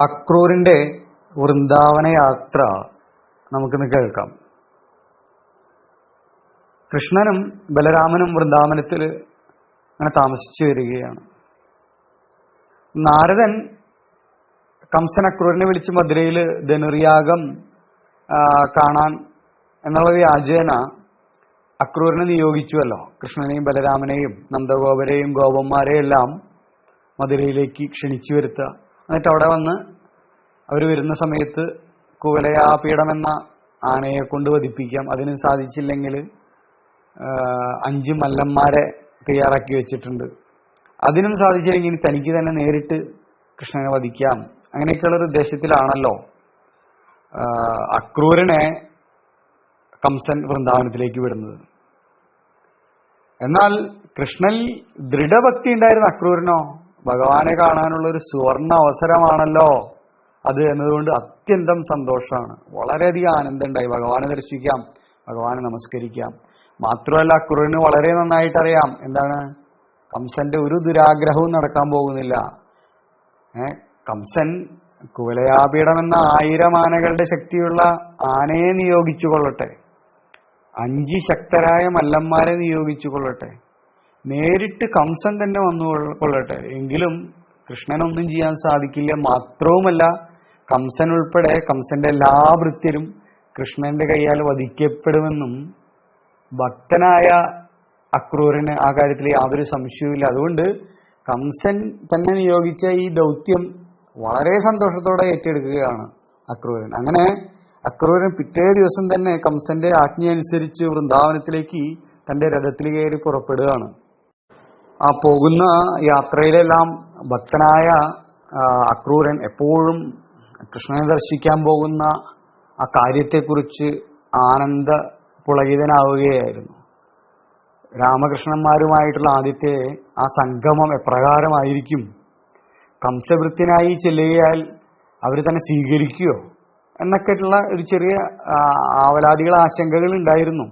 അക്രൂരിന്റെ വൃന്ദാവന യാത്ര നമുക്കിന്ന് കേൾക്കാം. കൃഷ്ണനും ബലരാമനും വൃന്ദാവനത്തിൽ അങ്ങനെ താമസിച്ചു വരികയാണ്. നാരദൻ കംസൻ അക്രൂരിനെ വിളിച്ച് മധുരയിൽ ധനുർയാഗം കാണാൻ എന്നുള്ള വ്യാജേന അക്രൂരിനെ നിയോഗിച്ചുവല്ലോ. കൃഷ്ണനെയും ബലരാമനെയും നന്ദഗോപരെയും ഗോപന്മാരെയും എല്ലാം മധുരയിലേക്ക് ക്ഷണിച്ചു വരുത്തുക. എന്നിട്ട് അവിടെ വന്ന് അവർ വരുന്ന സമയത്ത് കുവലയാപീഠം എന്ന ആനയെ കൊണ്ട് വധിപ്പിക്കാം. അതിന് സാധിച്ചില്ലെങ്കിൽ അഞ്ച് മല്ലന്മാരെ തയ്യാറാക്കി വെച്ചിട്ടുണ്ട്. അതിനും സാധിച്ചില്ലെങ്കിൽ തനിക്ക് തന്നെ നേരിട്ട് കൃഷ്ണനെ വധിക്കാം. അങ്ങനെയൊക്കെയുള്ള ഒരു ഉദ്ദേശത്തിലാണല്ലോ. അക്രൂരനെ കംസൻ വൃന്ദാവനത്തിലേക്ക് വിടുന്നത്. എന്നാൽ കൃഷ്ണനിൽ ദൃഢഭക്തി ഉണ്ടായിരുന്ന അക്രൂരനോ? ഭഗവാനെ കാണാനുള്ള ഒരു സുവർണ അവസരമാണല്ലോ അത് എന്നതുകൊണ്ട് അത്യന്തം സന്തോഷമാണ്. വളരെയധികം ആനന്ദമുണ്ടായി. ഭഗവാനെ ദർശിക്കാം ഭഗവാനെ നമസ്കരിക്കാം. മാത്രമല്ല അക്രൂരന് വളരെ നന്നായിട്ട് അറിയാം എന്താണ്? കംസന്റെ ഒരു ദുരാഗ്രഹവും നടക്കാൻ പോകുന്നില്ല. ഏ? കംസൻ കുവലയാപീഠം എന്ന ആയിരം ആനകളുടെ ശക്തിയുള്ള ആനയെ നിയോഗിച്ചു കൊള്ളട്ടെ അഞ്ച് ശക്തരായ മല്ലന്മാരെ നിയോഗിച്ചു കൊള്ളട്ടെ നേരിട്ട് കംസൻ തന്നെ വന്നു കൊള്ള- കൊള്ളട്ടെ. എങ്കിലും കൃഷ്ണനൊന്നും ചെയ്യാൻ സാധിക്കില്ല. മാത്രവുമല്ല കംസൻ ഉൾപ്പെടെ കംസന്റെ എല്ലാ ഭൃത്യരും കൃഷ്ണന്റെ കൈയാൽ വധിക്കപ്പെടുമെന്നും ഭക്തനായ അക്രൂരന് ആ കാര്യത്തിൽ യാതൊരു സംശയവുമില്ല. അതുകൊണ്ട് കംസൻ തന്നെ നിയോഗിച്ച ഈ ദൗത്യം വളരെ സന്തോഷത്തോടെ ഏറ്റെടുക്കുകയാണ് അക്രൂരൻ. അങ്ങനെ അക്രൂരൻ പിറ്റേ ദിവസം തന്നെ കംസന്റെ ആജ്ഞ അനുസരിച്ച് വൃന്ദാവനത്തിലേക്ക് തന്റെ രഥത്തിൽ കയറി പുറപ്പെടുകയാണ്. ആ പോകുന്ന യാത്രയിലെല്ലാം ഭക്തനായ അക്രൂരൻ എപ്പോഴും കൃഷ്ണനെ ദർശിക്കാൻ പോകുന്ന ആ കാര്യത്തെക്കുറിച്ച് ആനന്ദ പുളകിതനാവുകയായിരുന്നു. രാമകൃഷ്ണന്മാരുമായിട്ടുള്ള ആദ്യത്തെ ആ സംഗമം എപ്രകാരമായിരിക്കും? കംസവൃത്തിനായി ചെല്ലുകയാൽ അവർ തന്നെ സ്വീകരിക്കുകയോ എന്നൊക്കെയുള്ള ഒരു ചെറിയ ആവലാദികൾ ആശങ്കകൾ ഉണ്ടായിരുന്നു.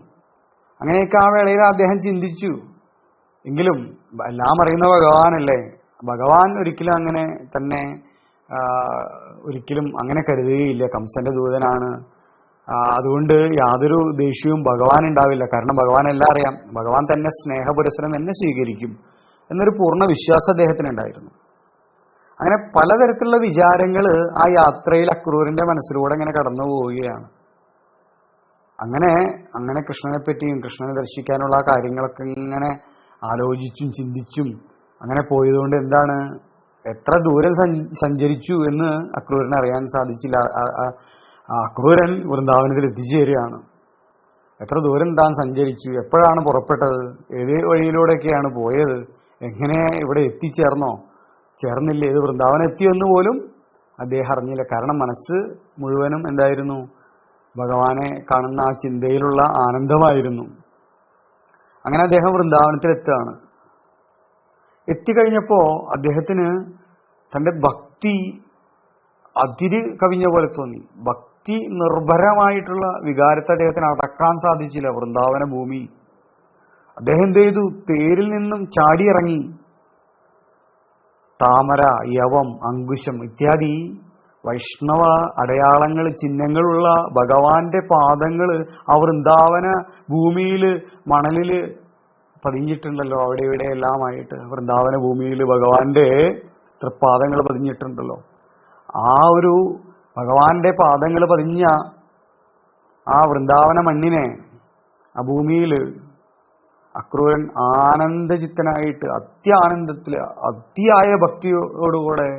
അങ്ങനെയൊക്കെ ആ വേളയിൽ അദ്ദേഹം ചിന്തിച്ചു. എങ്കിലും എല്ലാം അറിയുന്ന ഭഗവാനല്ലേ? ഭഗവാൻ ഒരിക്കലും അങ്ങനെ തന്നെ ഒരിക്കലും അങ്ങനെ കരുതുകയില്ല. കംസന്റെ ദൂതനാണ്. അതുകൊണ്ട് യാതൊരു ദേഷ്യവും ഭഗവാൻ ഉണ്ടാവില്ല. കാരണം ഭഗവാൻ എല്ലാം അറിയാം. ഭഗവാൻ തന്നെ സ്നേഹപുരസരം തന്നെ സ്വീകരിക്കും എന്നൊരു പൂർണ വിശ്വാസം അദ്ദേഹത്തിന് ഉണ്ടായിരുന്നു അങ്ങനെ പലതരത്തിലുള്ള വിചാരങ്ങൾ ആ യാത്രയിൽ അക്രൂരിന്റെ മനസ്സിലൂടെ ഇങ്ങനെ കടന്നു പോവുകയാണ്. അങ്ങനെ അങ്ങനെ കൃഷ്ണനെ പറ്റിയും കൃഷ്ണനെ ദർശിക്കാനുള്ള കാര്യങ്ങളൊക്കെ ഇങ്ങനെ ആലോചിച്ചും ചിന്തിച്ചും അങ്ങനെ പോയതുകൊണ്ട് എന്താണ്? എത്ര ദൂരം സഞ്ച- സഞ്ചരിച്ചു എന്ന് അക്രൂരനെ അറിയാൻ സാധിച്ചില്ല. അക്രൂരൻ വൃന്ദാവനത്തിൽ എത്തിച്ചേരുകയാണ്. എത്ര ദൂരം താൻ സഞ്ചരിച്ചു? എപ്പോഴാണ് പുറപ്പെട്ടത്? ഏത് വഴിയിലൂടെയൊക്കെയാണ് പോയത്? എങ്ങനെ ഇവിടെ എത്തിച്ചേർന്നോ? ചേർന്നില്ല? ഏത് വൃന്ദാവനം എത്തിയെന്ന് പോലും അദ്ദേഹം അറിഞ്ഞില്ല. കാരണം മനസ്സ് മുഴുവനും എന്തായിരുന്നു? ഭഗവാനെ കാണുന്ന ആ ചിന്തയിലുള്ള ആനന്ദമായിരുന്നു. അങ്ങനെ അദ്ദേഹം വൃന്ദാവനത്തിലെത്തുകയാണ്. എത്തിക്കഴിഞ്ഞപ്പോൾ എത്തിക്കഴിഞ്ഞപ്പോ അദ്ദേഹത്തിന് തന്റെ ഭക്തി അതിര് കവിഞ്ഞ പോലെ തോന്നി. ഭക്തി നിർഭരമായിട്ടുള്ള വികാരത്തെ അദ്ദേഹത്തിന് അടക്കാൻ സാധിച്ചില്ല. വൃന്ദാവന ഭൂമി. അദ്ദേഹം എന്ത് ചെയ്തു? തേരിൽ നിന്നും ചാടിയിറങ്ങി. താമര യവം അങ്കുശം ഇത്യാദി വൈഷ്ണവ അടയാളങ്ങൾ ചിഹ്നങ്ങളുള്ള ഭഗവാന്റെ പാദങ്ങൾ ആ വൃന്ദാവന ഭൂമിയിൽ മണലിൽ പതിഞ്ഞിട്ടുണ്ടല്ലോ. അവിടെ ഇവിടെ എല്ലാമായിട്ട് വൃന്ദാവന ഭൂമിയിൽ ഭഗവാന്റെ തൃപ്പാദങ്ങൾ പതിഞ്ഞിട്ടുണ്ടല്ലോ. ആ ഒരു ഭഗവാന്റെ പാദങ്ങൾ പതിഞ്ഞ ആ വൃന്ദാവന മണ്ണിനെ ആ ഭൂമിയിൽ അക്രൂരൻ ആനന്ദചിത്തനായിട്ട് അത്യാനന്ദത്തിൽ അതിയായ ഭക്തിയോടുകൂടെ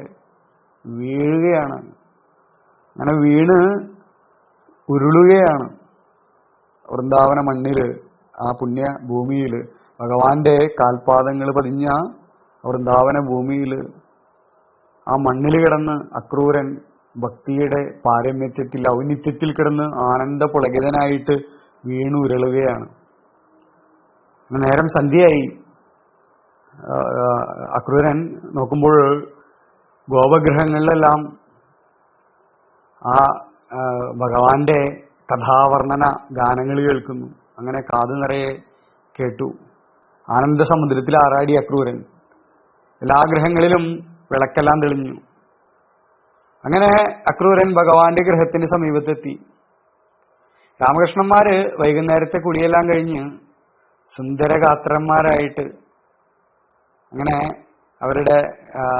വീഴുകയാണ്. അങ്ങനെ വീണ് ഉരുളുകയാണ്. വൃന്ദാവന മണ്ണിൽ ആ പുണ്യ ഭൂമിയിൽ ഭഗവാന്റെ കാൽപാദങ്ങൾ പതിഞ്ഞ വൃന്ദാവന ഭൂമിയിൽ ആ മണ്ണിൽ കിടന്ന് അക്രൂരൻ ഭക്തിയുടെ പാരമ്യത്യത്തിൽ ഔന്നിത്യത്തിൽ കിടന്ന് ആനന്ദ പുളകിതനായിട്ട് വീണു ഉരുളുകയാണ്. നേരം സന്ധ്യയായി. അക്രൂരൻ നോക്കുമ്പോൾ ഗോപഗ്രഹങ്ങളിലെല്ലാം ആ ഭഗവാന്റെ കഥാവർണന ഗാനങ്ങൾ കേൾക്കുന്നു. അങ്ങനെ കാതു നിറയെ കേട്ടു. ആനന്ദസമുദ്രത്തിൽ ആറാടി അക്രൂരൻ. എല്ലാ ഗ്രഹങ്ങളിലും വിളക്കെല്ലാം തെളിഞ്ഞു. അങ്ങനെ അക്രൂരൻ ഭഗവാന്റെ ഗ്രഹത്തിന്റെ സമീപത്തെത്തി. രാമകൃഷ്ണന്മാര് വൈകുന്നേരത്തെ കുടിയെല്ലാം കഴിഞ്ഞ് സുന്ദരഗാത്രന്മാരായിട്ട് അങ്ങനെ അവരുടെ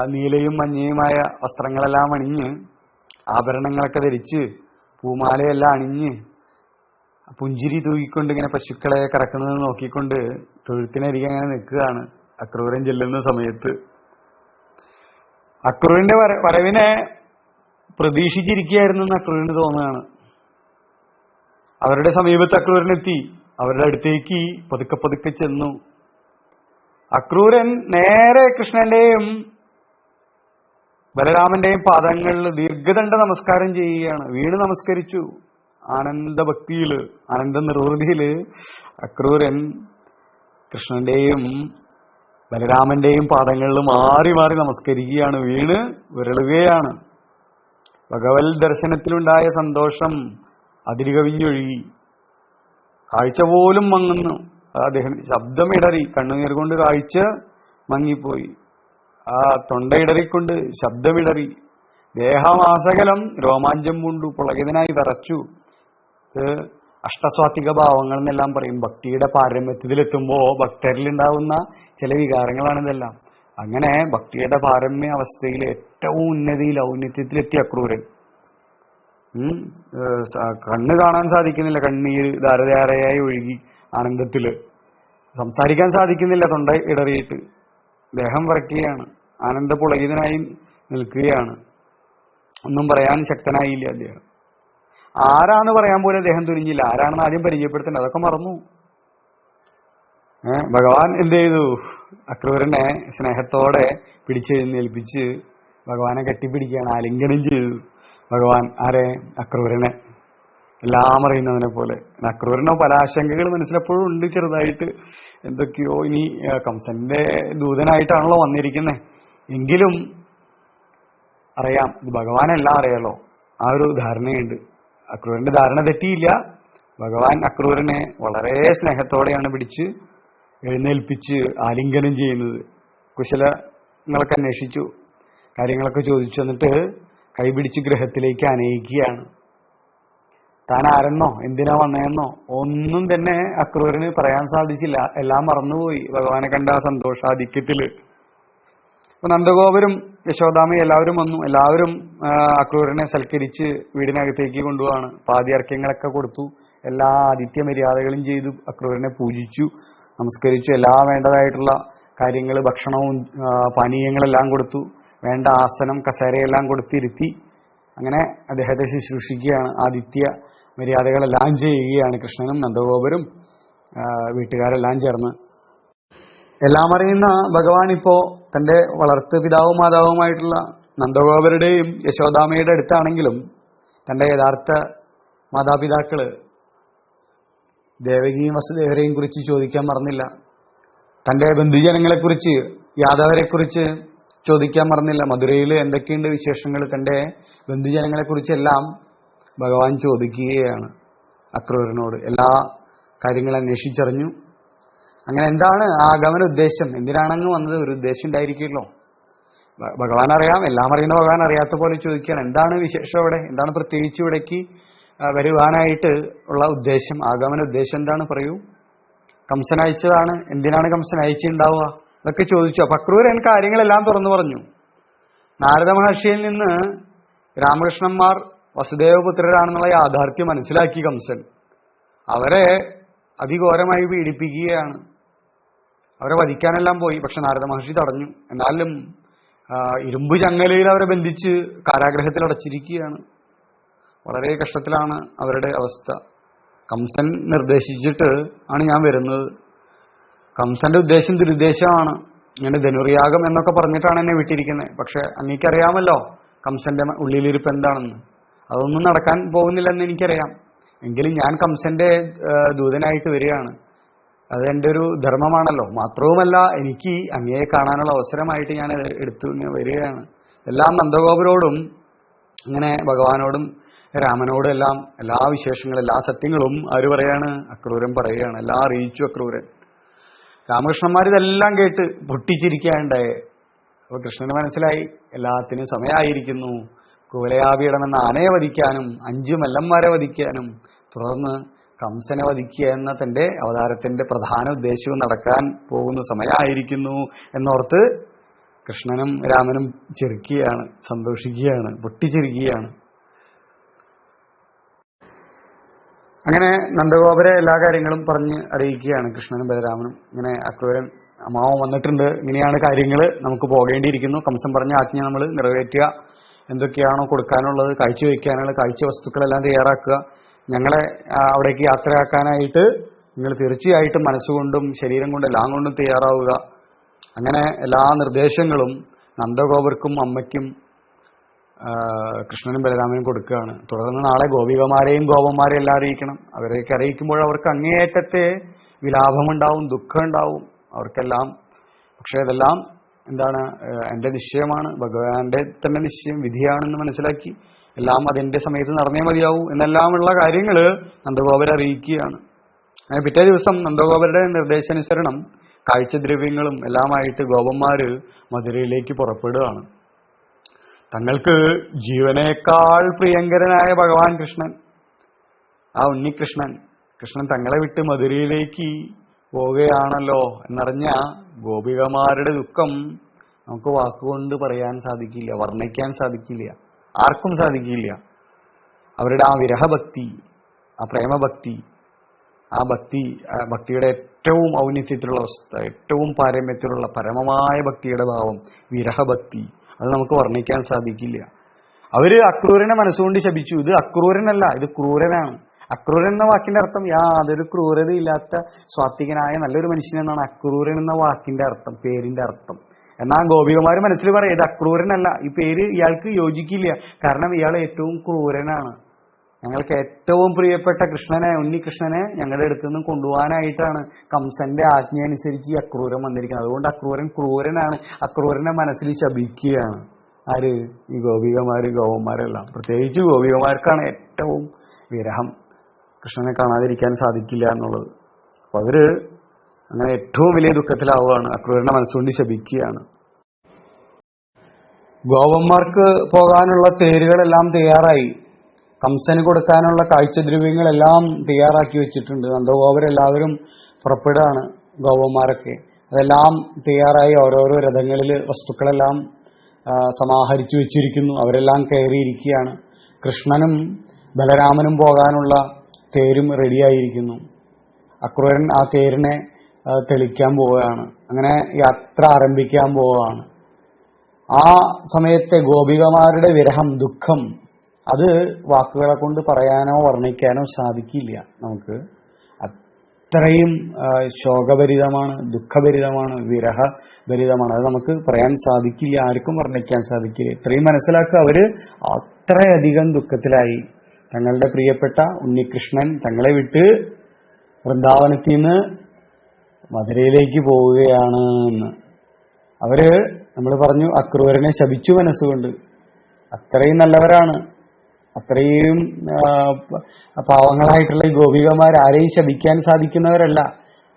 നീലയും മഞ്ഞയുമായ വസ്ത്രങ്ങളെല്ലാം അണിഞ്ഞ് ആഭരണങ്ങളൊക്കെ ധരിച്ച് പൂമാലയെല്ലാം അണിഞ്ഞ് പുഞ്ചിരി തൂക്കിക്കൊണ്ട് ഇങ്ങനെ പശുക്കളെ കറക്കുന്നത് നോക്കിക്കൊണ്ട് തൊഴുത്തിനരികെ അങ്ങനെ നിൽക്കുകയാണ് അക്രൂരൻ ചെല്ലുന്ന സമയത്ത്. അക്രൂരിന്റെ വര വരവിനെ പ്രതീക്ഷിച്ചിരിക്കുകയായിരുന്നു എന്ന് അക്രൂരിന് തോന്നുകയാണ്. അവരുടെ സമീപത്ത് അക്രൂരനെത്തി അവരുടെ അടുത്തേക്ക് പതുക്കെ പതുക്കെ ചെന്നു. അക്രൂരൻ നേരെ കൃഷ്ണന്റെയും ബലരാമന്റെയും പാദങ്ങളിൽ ദീർഘദണ്ഡ നമസ്കാരം ചെയ്യുകയാണ്. വീണ് നമസ്കരിച്ചു. ആനന്ദ ഭക്തിയിൽ ആനന്ദ നിർവൃതിയിൽ അക്രൂരൻ കൃഷ്ണന്റെയും ബലരാമന്റെയും പാദങ്ങളിൽ മാറി മാറി നമസ്കരിക്കുകയാണ്. വീണ് വിരളുകയാണ്. ഭഗവത് ദർശനത്തിലുണ്ടായ സന്തോഷം അതിരുകവിഞ്ഞൊഴുകി. കാഴ്ച പോലും മങ്ങുന്നു. അദ്ദേഹം ശബ്ദമിടറി കണ്ണുനീർ കൊണ്ട് കാഴ്ച മങ്ങിപ്പോയി. ആ തൊണ്ടയിടറിക്കൊണ്ട് ശബ്ദമിടറി. ദേഹമാസകലം രോമാഞ്ചം കൊണ്ടു പുളകിതനായി വിറച്ചു. അഷ്ടസ്വാത്വിക ഭാവങ്ങൾ എന്നെല്ലാം പറയും. ഭക്തിയുടെ പാരമ്യത്തിലെത്തുമ്പോ ഭക്തരിൽ ഉണ്ടാവുന്ന ചില വികാരങ്ങളാണ് ഇതെല്ലാം. അങ്ങനെ ഭക്തിയുടെ പാരമ്യ അവസ്ഥയിൽ ഏറ്റവും ഉന്നതിയിൽ ഔന്നത്യത്തിലെത്തിയ അക്രൂരൻ. കണ്ണ് കാണാൻ സാധിക്കുന്നില്ല. കണ്ണീര് ധാരധാരയായി ഒഴുകി ആനന്ദത്തിൽ. സംസാരിക്കാൻ സാധിക്കുന്നില്ല തൊണ്ട ഇടറിയിട്ട്. ദേഹം വിറയ്ക്കുകയാണ് ആനന്ദ പുളകിതനായി നിൽക്കുകയാണ്. ഒന്നും പറയാൻ ശക്തനായില്ല അദ്ദേഹം. ആരാന്ന് പറയാൻ പോലും അദ്ദേഹം തുനിഞ്ഞില്ല. ആരാണെന്ന് ആദ്യം പരിചയപ്പെടുത്തേണ്ടത് അതൊക്കെ മറന്നു. ഭഗവാൻ എന്ത് ചെയ്തു? അക്രൂരനെ സ്നേഹത്തോടെ പിടിച്ചെഴുന്നേൽപ്പിച്ച് ഭഗവാനെ കെട്ടിപ്പിടിക്കുകയാണ്. ആലിംഗനം ചെയ്തു. ഭഗവാൻ ആരെ? അക്രൂരനെ. എല്ലാം അറിയുന്നവനെ പോലെ. അക്രൂരനോ പല ആശങ്കകൾ മനസ്സിലെപ്പോഴും ഉണ്ട് ചെറുതായിട്ട്. എന്തൊക്കെയോ ഇനി കംസന്റെ ദൂതനായിട്ടാണല്ലോ വന്നിരിക്കുന്നത് എങ്കിലും അറിയാം ഭഗവാനെല്ലാം അറിയാലോ. ആ ഒരു ധാരണയുണ്ട്. അക്രൂരന്റെ ധാരണ തെറ്റിയില്ല. ഭഗവാൻ അക്രൂരനെ വളരെ സ്നേഹത്തോടെയാണ് പിടിച്ച് എഴുന്നേൽപ്പിച്ച് ആലിംഗനം ചെയ്യുന്നത്. കുശലങ്ങളൊക്കെ അന്വേഷിച്ചു. കാര്യങ്ങളൊക്കെ ചോദിച്ചു. എന്നിട്ട് കൈപിടിച്ച് ഗ്രഹത്തിലേക്ക് അനയിക്കുകയാണ്. താൻ ആരെന്നോ എന്തിനാ വന്നേന്നോ? ഒന്നും തന്നെ അക്രൂരന് പറയാൻ സാധിച്ചില്ല. എല്ലാം മറന്നുപോയി. ഭഗവാനെ കണ്ട സന്തോഷാധിക്യത്തിൽ. അപ്പൊ നന്ദഗോപരും യശോദാമയും എല്ലാവരും വന്നു. എല്ലാവരും അക്രൂരനെ സൽക്കരിച്ച് വീടിനകത്തേക്ക് കൊണ്ടുപോവാണ്. പാതിയർക്യങ്ങളൊക്കെ കൊടുത്തു. എല്ലാ ആതിഥ്യ മര്യാദകളും ചെയ്തു. അക്രൂരനെ പൂജിച്ചു. നമസ്കരിച്ചു. എല്ലാ വേണ്ടതായിട്ടുള്ള കാര്യങ്ങൾ ഭക്ഷണവും പാനീയങ്ങളെല്ലാം കൊടുത്തു. വേണ്ട ആസനം കസേരയെല്ലാം കൊടുത്തിരുത്തി. അങ്ങനെ അദ്ദേഹത്തെ ശുശ്രൂഷിക്കുകയാണ് ആദിത്യ. മര്യാദകളെല്ലാം ചെയ്യുകയാണ് കൃഷ്ണനും നന്ദഗോപരും. വീട്ടുകാരെല്ലാം ചേർന്ന്. എല്ലാം അറിയുന്ന ഭഗവാൻ ഇപ്പോ തന്റെ വളർത്തു പിതാവും മാതാവുമായിട്ടുള്ള നന്ദഗോപരുടെയും യശോദാമയുടെ അടുത്താണെങ്കിലും തന്റെ യഥാർത്ഥ മാതാപിതാക്കൾ ദേവകിയും വസുദേവരെയും കുറിച്ച് ചോദിക്കാൻ മറന്നില്ല. തന്റെ ബന്ധുജനങ്ങളെ കുറിച്ച് യാദവരെ കുറിച്ച് ചോദിക്കാൻ മറന്നില്ല. മധുരയിൽ എന്തൊക്കെയുണ്ട് വിശേഷങ്ങൾ തന്റെ ബന്ധുജനങ്ങളെക്കുറിച്ചെല്ലാം ഭഗവാൻ ചോദിക്കുകയാണ് അക്രൂരനോട്. എല്ലാ കാര്യങ്ങളും അന്വേഷിച്ചറിഞ്ഞു. അങ്ങനെ എന്താണ് ആ ആഗമന ഉദ്ദേശം? എന്തിനാണെന്ന് വന്നത്? ഒരു ഉദ്ദേശം ഉണ്ടായിരിക്കുമല്ലോ. ഭഗവാൻ അറിയാം എല്ലാം അറിയുന്ന ഭഗവാൻ അറിയാത്ത പോലെ ചോദിക്കുകയാണ്. എന്താണ് വിശേഷം അവിടെ? എന്താണ് പ്രത്യേകിച്ച് ഇവിടേക്ക് വരുവാനായിട്ട് ഉള്ള ഉദ്ദേശം? ആഗമന ഉദ്ദേശം എന്താണ്? പറയൂ. കംസൻ അയച്ചതാണ്. എന്തിനാണ് കംസൻ അയച്ചിട്ടുണ്ടാവുക? അതൊക്കെ ചോദിച്ചു. അപ്പൊ അക്രൂരൻ കാര്യങ്ങളെല്ലാം തുറന്നു പറഞ്ഞു. നാരദ മഹർഷിയിൽ നിന്ന് രാമകൃഷ്ണന്മാർ വസുദേവപുത്രരാണെന്നുള്ള യാഥാർത്ഥ്യം മനസ്സിലാക്കി കംസൻ. അവരെ അതിഘോരമായി പീഡിപ്പിക്കുകയാണ്. അവരെ വധിക്കാനെല്ലാം പോയി പക്ഷെ നാരദ മഹർഷി തടഞ്ഞു. എന്നാലും ഇരുമ്പ് ചങ്ങലയിൽ അവരെ ബന്ധിച്ച് കാരാഗ്രഹത്തിൽ അടച്ചിരിക്കുകയാണ്. വളരെ കഷ്ടത്തിലാണ് അവരുടെ അവസ്ഥ. കംസൻ നിർദ്ദേശിച്ചിട്ട് ആണ് ഞാൻ വരുന്നത്. കംസന്റെ ഉദ്ദേശം ദുരുദ്ദേശമാണ്. ഇങ്ങനെ ധനുർയാഗം എന്നൊക്കെ പറഞ്ഞിട്ടാണ് എന്നെ വിട്ടിരിക്കുന്നത്. പക്ഷെ അങ്ങേക്കറിയാമല്ലോ കംസന്റെ ഉള്ളിലിരിപ്പ് എന്താണെന്ന്. അതൊന്നും നടക്കാൻ പോകുന്നില്ലെന്ന് എനിക്കറിയാം. എങ്കിലും ഞാൻ കംസന്റെ ദൂതനായിട്ട് വരികയാണ്. അത് എന്റെ ഒരു ധർമ്മമാണല്ലോ. മാത്രവുമല്ല എനിക്ക് അങ്ങയെ കാണാനുള്ള അവസരമായിട്ട് ഞാൻ എടുത്തു വരികയാണ്. എല്ലാം നന്ദഗോപുരോടും അങ്ങനെ ഭഗവാനോടും രാമനോടും എല്ലാം എല്ലാ വിശേഷങ്ങളും എല്ലാ സത്യങ്ങളും ആര് പറയാണ് അക്രൂരൻ പറയുകയാണ്. എല്ലാം അറിയിച്ചു അക്രൂരൻ. രാമകൃഷ്ണന്മാർ ഇതെല്ലാം കേട്ട് പൊട്ടിച്ചിരിക്കുകയുണ്ടായേ അപ്പൊ കൃഷ്ണന് മനസ്സിലായി എല്ലാത്തിനും സമയമായിരിക്കുന്നു കുവലയാപീഠം എന്ന ആനയെ വധിക്കാനും അഞ്ചു മല്ലന്മാരെ വധിക്കാനും തുടർന്ന് കംസനെ വധിക്കുക എന്ന തന്റെ അവതാരത്തിന്റെ പ്രധാന ഉദ്ദേശവും നടക്കാൻ പോകുന്ന സമയമായിരിക്കുന്നു എന്നോർത്ത് കൃഷ്ണനും രാമനും ചെറുക്കുകയാണ് സന്തോഷിക്കുകയാണ് പൊട്ടിച്ചിരിക്കുകയാണ്. അങ്ങനെ നന്ദഗോപരെ എല്ലാ കാര്യങ്ങളും പറഞ്ഞ് അറിയിക്കുകയാണ് കൃഷ്ണനും ബലരാമനും. ഇങ്ങനെ അക്രൂരൻ അമ്മാവൻ വന്നിട്ടുണ്ട്. ഇങ്ങനെയാണ് കാര്യങ്ങൾ നമുക്ക് പോകേണ്ടിയിരിക്കുന്നു. കംസൻ പറഞ്ഞ ആജ്ഞ നമ്മൾ നിറവേറ്റുക. എന്തൊക്കെയാണോ കൊടുക്കാനുള്ളത് കാഴ്ചവെക്കാനുള്ള കാഴ്ച വസ്തുക്കളെല്ലാം തയ്യാറാക്കുക. ഞങ്ങളെ അവിടേക്ക് യാത്രയാക്കാനായിട്ട് നിങ്ങൾ തീർച്ചയായിട്ടും മനസ്സുകൊണ്ടും ശരീരം കൊണ്ടും എല്ലാം കൊണ്ടും തയ്യാറാവുക. അങ്ങനെ എല്ലാ നിർദ്ദേശങ്ങളും നന്ദഗോപർക്കും അമ്മയ്ക്കും കൃഷ്ണനും ബലരാമനും കൊടുക്കുകയാണ്. തുടർന്ന് നാളെ ഗോപികമാരെയും ഗോപന്മാരെയും എല്ലാം അറിയിക്കണം. അവരെയൊക്കെ അറിയിക്കുമ്പോൾ അവർക്ക് അങ്ങേയറ്റത്തെ വിലാപമുണ്ടാവും ദുഃഖം ഉണ്ടാവും അവർക്കെല്ലാം പക്ഷേ ഇതെല്ലാം എന്താണ് എന്റെ നിശ്ചയമാണ്. ഭഗവാന്റെ തന്നെ നിശ്ചയം വിധിയാണെന്ന് മനസ്സിലാക്കി. എല്ലാം അതിന്റെ സമയത്ത് നടന്നേ മതിയാവൂ. എന്നെല്ലാമുള്ള കാര്യങ്ങൾ നന്ദഗോപുര അറിയിക്കുകയാണ്. പിറ്റേ ദിവസം നന്ദഗോപരുടെ നിർദ്ദേശാനുസരണം കാഴ്ചദ്രവ്യങ്ങളും എല്ലാമായിട്ട് ഗോപന്മാര് മധുരയിലേക്ക് പുറപ്പെടുകയാണ്. തങ്ങൾക്ക് ജീവനേക്കാൾ പ്രിയങ്കരനായ ഭഗവാൻ കൃഷ്ണൻ ആ ഉണ്ണികൃഷ്ണൻ കൃഷ്ണൻ തങ്ങളെ വിട്ട് മധുരയിലേക്ക് പോവുകയാണല്ലോ എന്നറിഞ്ഞ ഗോപികമാരുടെ ദുഃഖം നമുക്ക് വാക്കുകൊണ്ട് പറയാൻ സാധിക്കില്ല വർണിക്കാൻ സാധിക്കില്ല ആർക്കും സാധിക്കില്ല. അവരുടെ ആ വിരഹഭക്തി ആ പ്രേമഭക്തി ആ ഭക്തി ഭക്തിയുടെ ഏറ്റവും ഔന്നിത്യത്തിലുള്ള അവസ്ഥ ഏറ്റവും പാരമ്യത്തിലുള്ള പരമമായ ഭക്തിയുടെ ഭാവം വിരഹഭക്തി അത് നമുക്ക് വർണിക്കാൻ സാധിക്കില്ല. അവർ അക്രൂരനെ മനസ്സുകൊണ്ട് ശപിച്ചു. ഇത് അക്രൂരനല്ല ഇത് ക്രൂരനാണ്. അക്രൂരൻ എന്ന വാക്കിന്റെ അർത്ഥം യാതൊരു ക്രൂരതയില്ലാത്ത സ്വാത്വികനായ നല്ലൊരു മനുഷ്യൻ എന്നാണ് അക്രൂരൻ എന്ന വാക്കിന്റെ അർത്ഥം പേരിന്റെ അർത്ഥം. എന്നാൽ ഗോപികമാര് മനസ്സിൽ പറയും ഇത് അക്രൂരനല്ല ഈ പേര് ഇയാൾക്ക് യോജിക്കില്ല. കാരണം ഇയാൾ ഏറ്റവും ക്രൂരനാണ്. ഞങ്ങൾക്ക് ഏറ്റവും പ്രിയപ്പെട്ട കൃഷ്ണനെ ഉണ്ണികൃഷ്ണനെ ഞങ്ങളുടെ അടുത്ത് നിന്ന് കൊണ്ടുപോകാനായിട്ടാണ് കംസന്റെ ആജ്ഞ അനുസരിച്ച് ഈ അക്രൂരൻ വന്നിരിക്കുന്നത്. അതുകൊണ്ട് അക്രൂരൻ ക്രൂരനാണ്. അക്രൂരനെ മനസ്സിൽ ശപിക്കുകയാണ്. ആര്? ഈ ഗോപികമാര് ഗോപന്മാരെല്ലാം പ്രത്യേകിച്ച് ഗോപികമാർക്കാണ് ഏറ്റവും വിരഹം. കൃഷ്ണനെ കാണാതിരിക്കാൻ സാധിക്കില്ല എന്നുള്ളത്. അപ്പൊ അവർ അങ്ങനെ ഏറ്റവും വലിയ ദുഃഖത്തിലാവുകയാണ്. അക്രൂരന്റെ മനസ്സുകൊണ്ട് ശപിക്കുകയാണ്. ഗോപന്മാർക്ക് പോകാനുള്ള തേരുകളെല്ലാം തയ്യാറായി. കംസന് കൊടുക്കാനുള്ള കാഴ്ചദ്രവ്യങ്ങളെല്ലാം തയ്യാറാക്കി വെച്ചിട്ടുണ്ട്. നന്ദഗോപരെല്ലാവരും പുറപ്പെടുകയാണ് ഗോപന്മാരൊക്കെ അതെല്ലാം തയ്യാറായി ഓരോരോ രഥങ്ങളിൽ വസ്തുക്കളെല്ലാം സമാഹരിച്ചു വെച്ചിരിക്കുന്നു. അവരെല്ലാം കയറിയിരിക്കുകയാണ്. കൃഷ്ണനും ബലരാമനും പോകാനുള്ള തേരും റെഡിയായിരിക്കുന്നു. അക്രൂരൻ ആ തേരിനെ തെളിക്കാൻ പോവുകയാണ്. അങ്ങനെ യാത്ര ആരംഭിക്കാൻ പോവുകയാണ്. ആ സമയത്തെ ഗോപികമാരുടെ വിരഹം ദുഃഖം അത് വാക്കുകളെ കൊണ്ട് പറയാനോ വർണിക്കാനോ സാധിക്കില്ല നമുക്ക്. അത്രയും ശോകഭരിതമാണ് ദുഃഖഭരിതമാണ് വിരഹഭരിതമാണ്. അത് നമുക്ക് പറയാൻ സാധിക്കില്ല ആർക്കും വർണിക്കാൻ സാധിക്കില്ല. ഇത്രയും മനസ്സിലാക്കുക അവർ അത്രയധികം ദുഃഖത്തിലായി. തങ്ങളുടെ പ്രിയപ്പെട്ട ഉണ്ണികൃഷ്ണൻ തങ്ങളെ വിട്ട് വൃന്ദാവനത്തിൽ നിന്ന് മധുരയിലേക്ക് പോവുകയാണ് എന്ന് അവർ നമ്മൾ പറഞ്ഞു അക്രൂരനെ ശപിച്ചു മനസ്സുകൊണ്ട്. അത്രയും നല്ലവരാണ്. അത്രയും പാവങ്ങളായിട്ടുള്ള ഈ ഗോപികമാർ ആരെയും ശപിക്കാൻ സാധിക്കുന്നവരല്ല.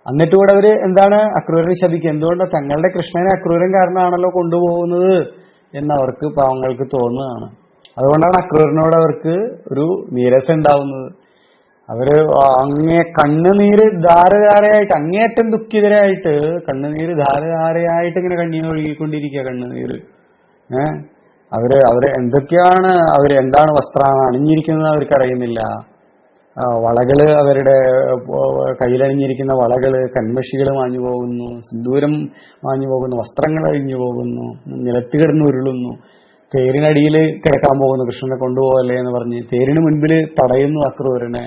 എന്നിട്ട് കൂടെ അവർ എന്താണ് അക്രൂരനെ ശപിക്കുക? എന്തുകൊണ്ടാണ് തങ്ങളുടെ കൃഷ്ണനെ അക്രൂരൻ കാരണമാണല്ലോ കൊണ്ടുപോകുന്നത്? എന്ന് അവർക്ക് പാവങ്ങൾക്ക് തോന്നുകയാണ്. അതുകൊണ്ടാണ് അക്രൂരനോട് അവർക്ക് ഒരു നീരസം ഉണ്ടാവുന്നത്. അവർ അങ്ങേ കണ്ണുനീര് ധാരധാരയായിട്ട് അങ്ങേയറ്റം ദുഃഖിതരായിട്ട് കണ്ണുനീര് ധാരധാരയായിട്ട് ഇങ്ങനെ കണ്ണീര് ഒഴുകിക്കൊണ്ടിരിക്കുക കണ്ണുനീര്. ഏഹ് അവർ അവർ എന്തൊക്കെയാണ് അവർ എന്താണ് വസ്ത്രമാണ് അണിഞ്ഞിരിക്കുന്നത് അവർക്ക് അറിയുന്നില്ല. വളകൾ അവരുടെ കയ്യിലണിഞ്ഞിരിക്കുന്ന വളകൾ കൺമഷികൾ മാഞ്ഞു പോകുന്നു സിന്ദൂരം മാഞ്ഞു പോകുന്നു വസ്ത്രങ്ങൾ അഴിഞ്ഞു പോകുന്നു നിലത്ത് കിടന്ന് ഉരുളുന്നു. തേരിനടിയിൽ കിടക്കാൻ പോകുന്നു കൃഷ്ണനെ കൊണ്ടുപോകല്ലേ എന്ന് പറഞ്ഞ് തേരിന് മുൻപിൽ തടയുന്നു അക്രൂരനെ.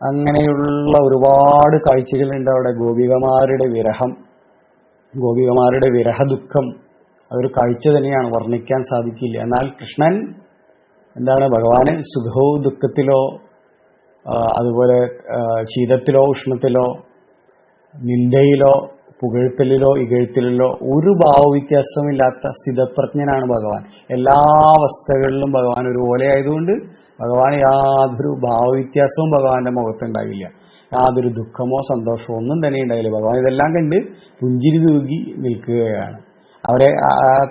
അങ്ങനെയുള്ള ഒരുപാട് കാഴ്ചകളുണ്ട് അവിടെ. ഗോപികമാരുടെ വിരഹം. ഗോപികമാരുടെ വിരഹ ദുഃഖം അതൊരു കാഴ്ച തന്നെയാണ്. വർണിക്കാൻ സാധിക്കില്ല. എന്നാൽ കൃഷ്ണൻ എന്താണ്? ഭഗവാന് സുഖവും ദുഃഖത്തിലോ അതുപോലെ ശീതത്തിലോ ഉഷ്ണത്തിലോ നിന്ദയിലോ പുകഴ്ത്തലിലോ ഇകഴ്ത്തലിലോ ഒരു ഭാവവ്യത്യാസമില്ലാത്ത സ്ഥിതപ്രജ്ഞനാണ് ഭഗവാൻ. എല്ലാ അവസ്ഥകളിലും ഭഗവാൻ ഒരുപോലെ ആയതുകൊണ്ട് ഭഗവാൻ യാതൊരു ഭാവവ്യത്യാസവും ഭഗവാന്റെ മുഖത്തുണ്ടാകില്ല യാതൊരു ദുഃഖമോ സന്തോഷമോ ഒന്നും തന്നെ ഉണ്ടായില്ല. ഭഗവാൻ ഇതെല്ലാം കണ്ട് പുഞ്ചിരി തൂകി നിൽക്കുകയാണ്. അവരെ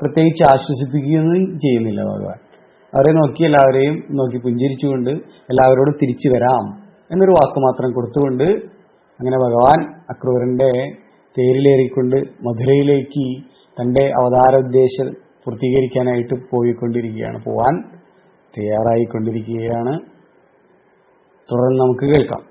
പ്രത്യേകിച്ച് ആശ്വസിപ്പിക്കുകയൊന്നും ചെയ്യുന്നില്ല ഭഗവാൻ. അവരെ നോക്കി എല്ലാവരെയും നോക്കി പുഞ്ചിരിച്ചുകൊണ്ട് എല്ലാവരോടും തിരിച്ചു വരാം എന്നൊരു വാക്ക് മാത്രം കൊടുത്തുകൊണ്ട് അങ്ങനെ ഭഗവാൻ അക്രൂരന്റെ തേരിലേറിക്കൊണ്ട് മധുരയിലേക്ക് തന്റെ അവതാരോദ്ദേശം പൂർത്തീകരിക്കാനായിട്ട് പോയിക്കൊണ്ടിരിക്കുകയാണ് പോവാൻ തയ്യാറായിക്കൊണ്ടിരിക്കുകയാണ്. തുടർന്ന് നമുക്ക് കേൾക്കാം.